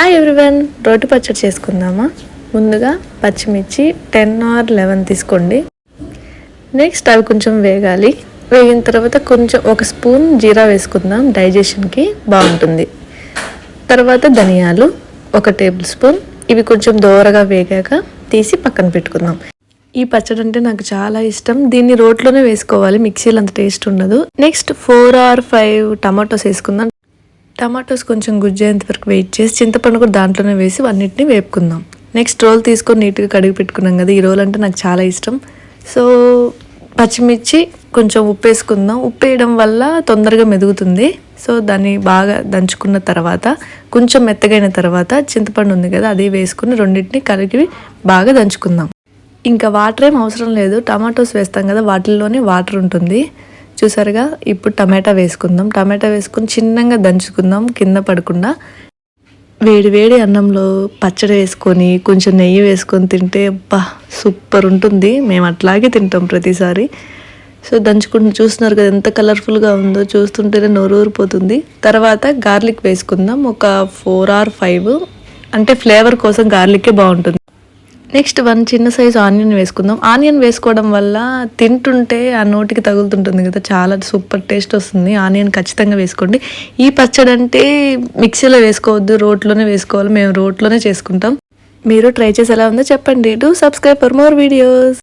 Hi everyone రోటి పచ్చడి చేసుకుందామా? ముందుగా పచ్చిమిర్చి టెన్ ఆర్ లెవెన్ తీసుకోండి. నెక్స్ట్ అవి కొంచెం వేగాలి. వేగిన తర్వాత కొంచెం ఒక స్పూన్ జీరా వేసుకుందాం డైజెషన్కి బాగుంటుంది. తర్వాత ధనియాలు ఒక టేబుల్ స్పూన్. ఇవి కొంచెం దోరగా వేగాక తీసి పక్కన పెట్టుకుందాం. ఈ పచ్చడి అంటే నాకు చాలా ఇష్టం. దీన్ని రోట్లోనే వేసుకోవాలి మిక్సీలో అంత టేస్ట్ ఉండదు. Next four or five tomatoes వేసుకుందాం. టమాటోస్ కొంచెం గుజ్జేంత వరకు వెయిట్ చేసి చింతపండు కూడా దాంట్లోనే వేసి అన్నిటిని వేపుకుందాం. నెక్స్ట్ రోల్ తీసుకొని నీట్గా కడిగి పెట్టుకున్నాం కదా ఈ రోల్ అంటే నాకు చాలా ఇష్టం. సో పచ్చిమిర్చి కొంచెం ఉప్పు వేసుకుందాం. ఉప్పు వేయడం వల్ల తొందరగా మెదుగుతుంది. సో దాన్ని బాగా దంచుకున్న తర్వాత కొంచెం మెత్తగైన తర్వాత చింతపండు ఉంది కదా అది వేసుకుని రెండింటిని కలిపి బాగా దంచుకుందాం. ఇంకా వాటర్ ఏం అవసరం లేదు. టమాటోస్ వేస్తాం కదా వాటిల్లోనే వాటర్ ఉంటుంది. చూసారుగా? ఇప్పుడు టమాటా వేసుకుందాం. టమాటా వేసుకుని చిన్నగా దంచుకుందాం. కింద పడకుండా వేడి వేడి అన్నంలో పచ్చడి వేసుకొని కొంచెం నెయ్యి వేసుకొని తింటే అబ్బా సూపర్ ఉంటుంది. మేము అట్లాగే తింటాం ప్రతిసారి. సో దంచుకుంటూ చూస్తున్నారు కదా ఎంత కలర్ఫుల్గా ఉందో. చూస్తుంటేనే నోరు ఊరిపోతుంది. తర్వాత గార్లిక్ వేసుకుందాం. ఒక ఫోర్ ఆర్ ఫైవ్ అంటే ఫ్లేవర్ కోసం గార్లికే బాగుంటుంది. నెక్స్ట్ వన్ చిన్న సైజు ఆనియన్ వేసుకుందాం. ఆనియన్ వేసుకోవడం వల్ల తింటుంటే ఆ నోటికి తగులుతుంటుంది కదా చాలా సూపర్ టేస్ట్ వస్తుంది. ఆనియన్ ఖచ్చితంగా వేసుకోండి. ఈ పచ్చడి అంటే మిక్సీలో వేసుకోవద్దు రోట్లోనే వేసుకోవాలి. మేము రోట్లోనే చేసుకుంటాం. మీరు ట్రై చేసి ఎలా ఉందో చెప్పండి. Do subscribe for more videos